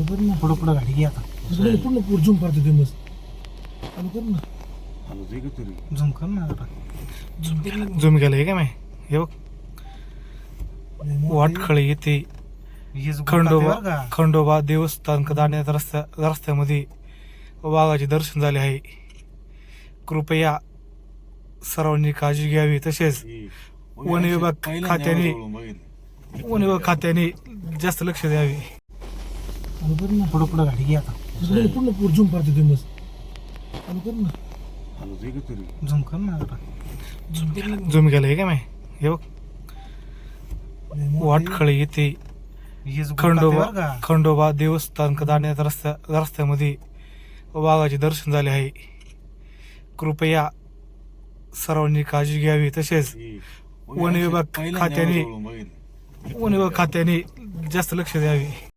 चालू कर ना पुढं पुढं गाडी घे आता. पूर्ण पूर झूम करते ते मस्त. चालू कर ना. झूम कर ना जरा झूम कर ना. झूम केलं हे का मी हे बघ. वाटखळी येते. खंडोबा खंडोबा देवस्थान जाण्याच्या रस्त्या रस्त्यामध्ये वाघाचे दर्शन झाले आहे. कृपया सर्वांनी काळजी घ्यावी तसेच वन विभाग खात्याने वन विभाग खात्याने जास्त लक्ष द्यावे. कर ना पुढं पुढं गाडी घे आता. पूर्ण पूर झूम करते ते मस्त. चालू कर ना. झूम कर ना जरा झूम ना. झूम केलं हे का मी हे बघ. वाटखळी येते. खंडोबा खंडोबा देवस्थान जाण्याच्या रस्त्या रस्त्यामध्ये वाघाचे दर्शन झाले आहे. कृपया सर्वांनी काळजी घ्यावी तसेच वन विभाग खात्याने वन विभाग खात्याने जास्त लक्ष द्यावे.